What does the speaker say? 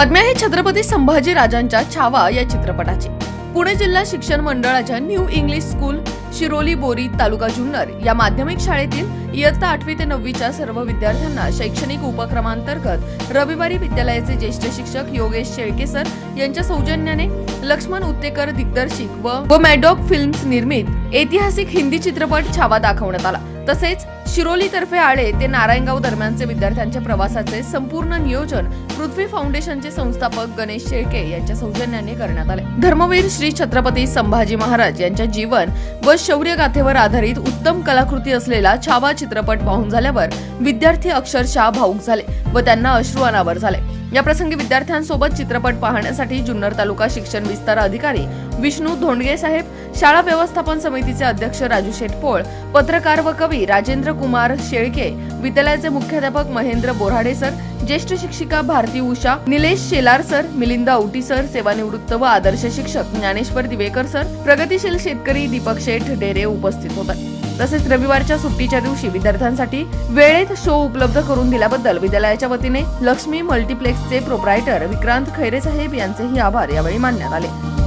बातमी आहे छत्रपती संभाजी राजांच्या छावा या चित्रपटाची. पुणे जिल्हा शिक्षण मंडळाच्या new English school Shiroli Bori taluka Junnar या माध्यमिक शाळेतील इयत्ता आठवी ते नववीच्या सर्व विद्यार्थ्यांना शैक्षणिक उपक्रमांतर्गत रविवारी विद्यालयाचे ज्येष्ठ शिक्षक योगेश शेळके सर यांच्या सौजन्याने लक्ष्मण उत्तेकर दिग्दर्शिक व व मॅडॉक फिल्म्स निर्मित ऐतिहासिक हिंदी चित्रपट छावा दाखवण्यात आला. तसेच शिरोली तर्फे आळे ते नारायणगाव दरम्यानचे विद्यार्थ्यांच्या प्रवासाचे संपूर्ण नियोजन पृथ्वी फाउंडेशनचे संस्थापक गणेश शेळके यांच्या सौजन्याने करण्यात आले. धर्मवीर श्री छत्रपती संभाजी महाराज यांच्या जीवन व शौर्य गाथेवर आधारित उत्तम कलाकृती असलेला छावा चित्रपट पाहून झाल्यावर विद्यार्थी अक्षरशः भाऊक झाले व त्यांना अश्रू अनावर झाले. या प्रसंगी विद्यार्थ्यांसोबत चित्रपट पाहण्यासाठी जुन्नर तालुका शिक्षण विस्तार अधिकारी विष्णू धोंडगे साहेब शाळा व्यवस्थापन समितीचे अध्यक्ष राजू शेटपोळ पत्रकार व कवी राजेंद्र कुमार शेळके विद्यालयाचे मुख्याध्यापक महेंद्र बोराडे सर ज्येष्ठ शिक्षिका भारती उषा निलेश शेलार सर मिलिंद औटी सर सेवानिवृत्त व आदर्श शिक्षक ज्ञानेश्वर दिवेकर सर प्रगतीशील शेतकरी दीपक शेठ डेरे उपस्थित होते. तसेच रविवारच्या सुट्टीच्या दिवशी विद्यार्थ्यांसाठी वेळेत शो उपलब्ध करून दिल्याबद्दल विद्यालयाच्या वतीने लक्ष्मी मल्टिप्लेक्सचे प्रोप्रायटर विक्रांत खैरे साहेब यांचेही आभार यावेळी मानण्यात आले.